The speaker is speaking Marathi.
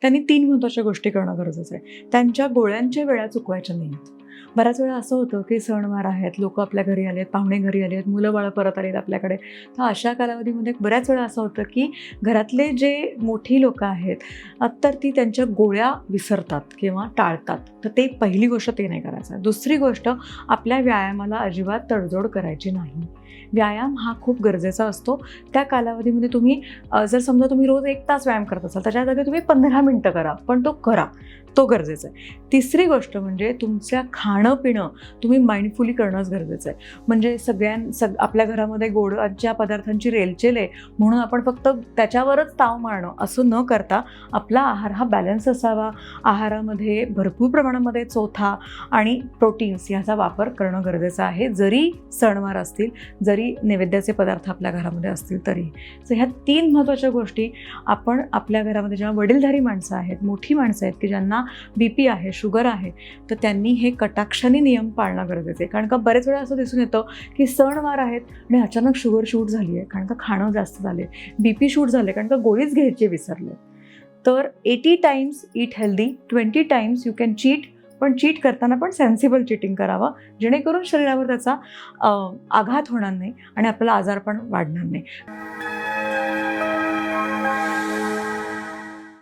त्यांनी तीन महत्त्वाच्या गोष्टी करणं गरजेचं आहे. त्यांच्या गोळ्यांच्या वेळा चुकवायच्या नाहीत. बऱ्याच वेळा असं होतं की सणवार आहेत लोक आपल्या घरी आले आहेत पाहुणे घरी आले आहेत मुलं बाळं परत आले आहेत आपल्याकडे. तर अशा कालावधीमध्ये बऱ्याच वेळा असं होतं की घरातले जे मोठी लोकं आहेत तर ती त्यांच्या गोळ्या विसरतात किंवा टाळतात. तर ते पहिली गोष्ट ते नाही करायचं. दुसरी गोष्ट आपल्या व्यायामाला अजिबात तडजोड करायची नाही. व्यायाम हा खूप गरजेचा असतो. त्या कालावधीमध्ये तुम्ही जर समजा तुम्ही रोज एक तास व्यायाम करत असाल त्याच्या जागी तुम्ही पंधरा मिनटं करा पण तो करा. तो गरजेचा आहे. तिसरी गोष्ट म्हणजे तुमच्या खाणं पिणं तुम्ही माइंडफुली करणंच गरजेचं आहे. म्हणजे सगळ्यां सग आपल्या घरामध्ये गोडच्या पदार्थांची रेलचेल आहे म्हणून आपण फक्त त्याच्यावरच ताव मारणं असं न करता आपला आहार हा बॅलन्स असावा. आहारामध्ये भरपूर प्रमाणामध्ये चोथा आणि प्रोटीन्स ह्याचा वापर करणं गरजेचं आहे. जरी सणवार असतील जरी नैवेद्याचे पदार्थ आपल्या घरामध्ये असतील तरी. सो ह्या तीन महत्त्वाच्या गोष्टी आपण आपल्या घरामध्ये जेव्हा वडीलधारी माणसं आहेत मोठी माणसं आहेत की ज्यांना बी पी आहे शुगर आहे तर त्यांनी हे कटाक्षाने नियम पाळणं गरजेचं आहे. कारण का बरेच वेळा असं दिसून येतं की सणवार आहेत आणि अचानक शुगर शूट झाली आहे. कारण का खाणं जास्त झाले बी पी शूट झाले कारण का गोळीच घ्यायची विसरले. तर eighty times eat healthy twenty times you can cheat पण चीट करताना पण सेन्सिबल चिटिंग करावं जेणेकरून शरीरावर त्याचा आघात होणार नाही आणि आपल्याला आजार पण वाढणार नाही.